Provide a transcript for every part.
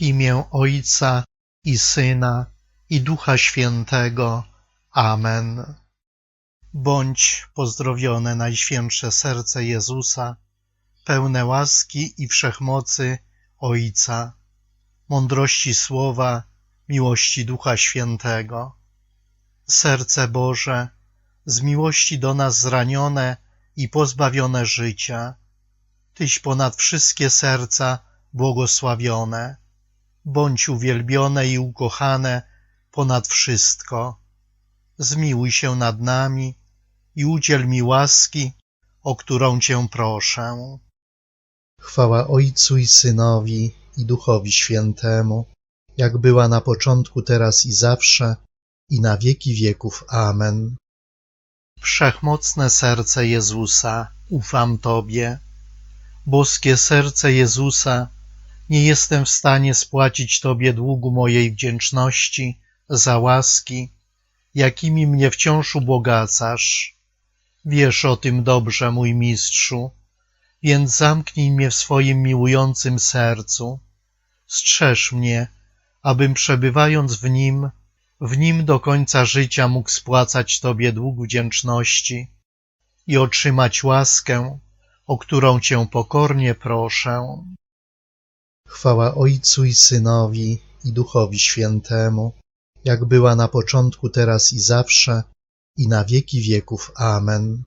Imię Ojca i Syna i Ducha Świętego. Amen. Bądź pozdrowione Najświętsze Serce Jezusa, pełne łaski i wszechmocy Ojca, mądrości Słowa, miłości Ducha Świętego. Serce Boże, z miłości do nas zranione i pozbawione życia, Tyś ponad wszystkie serca błogosławione, bądź uwielbione i ukochane ponad wszystko. Zmiłuj się nad nami i udziel mi łaski, o którą Cię proszę. Chwała Ojcu i Synowi i Duchowi Świętemu, jak była na początku, teraz i zawsze, i na wieki wieków. Amen. Wszechmocne serce Jezusa, ufam Tobie. Boskie serce Jezusa, nie jestem w stanie spłacić Tobie długu mojej wdzięczności za łaski, jakimi mnie wciąż ubogaczasz. Wiesz o tym dobrze, mój mistrzu, więc zamknij mnie w swoim miłującym sercu. Strzeż mnie, abym przebywając w nim, w nim do końca życia mógł spłacać Tobie dług wdzięczności i otrzymać łaskę, o którą Cię pokornie proszę. Chwała Ojcu i Synowi i Duchowi Świętemu, jak była na początku, teraz i zawsze, i na wieki wieków. Amen.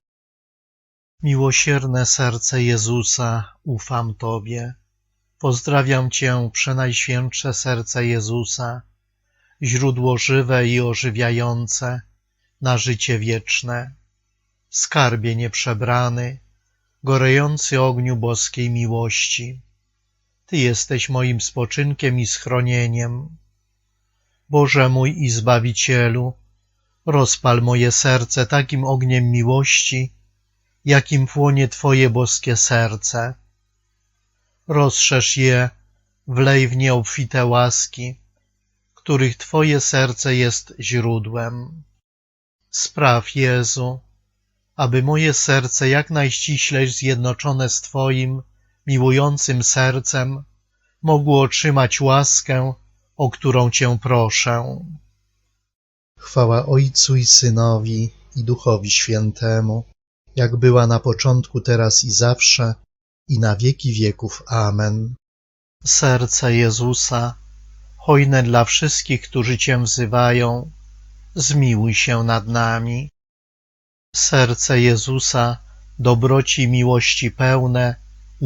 Miłosierne serce Jezusa, ufam Tobie. Pozdrawiam Cię, przenajświętsze serce Jezusa, źródło żywe i ożywiające na życie wieczne, skarbie nieprzebrany, gorejący ogniu boskiej miłości. Ty jesteś moim spoczynkiem i schronieniem. Boże mój i Zbawicielu, rozpal moje serce takim ogniem miłości, jakim płonie Twoje boskie serce. Rozszerz je, wlej w nie obfite łaski, których Twoje serce jest źródłem. Spraw, Jezu, aby moje serce jak najściślej zjednoczone z Twoim miłującym sercem mogło otrzymać łaskę, o którą Cię proszę. Chwała Ojcu i Synowi i Duchowi Świętemu, jak była na początku, teraz i zawsze, i na wieki wieków. Amen. Serce Jezusa, hojne dla wszystkich, którzy Cię wzywają, zmiłuj się nad nami. Serce Jezusa, dobroci i miłości pełne,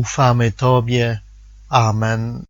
ufamy Tobie. Amen.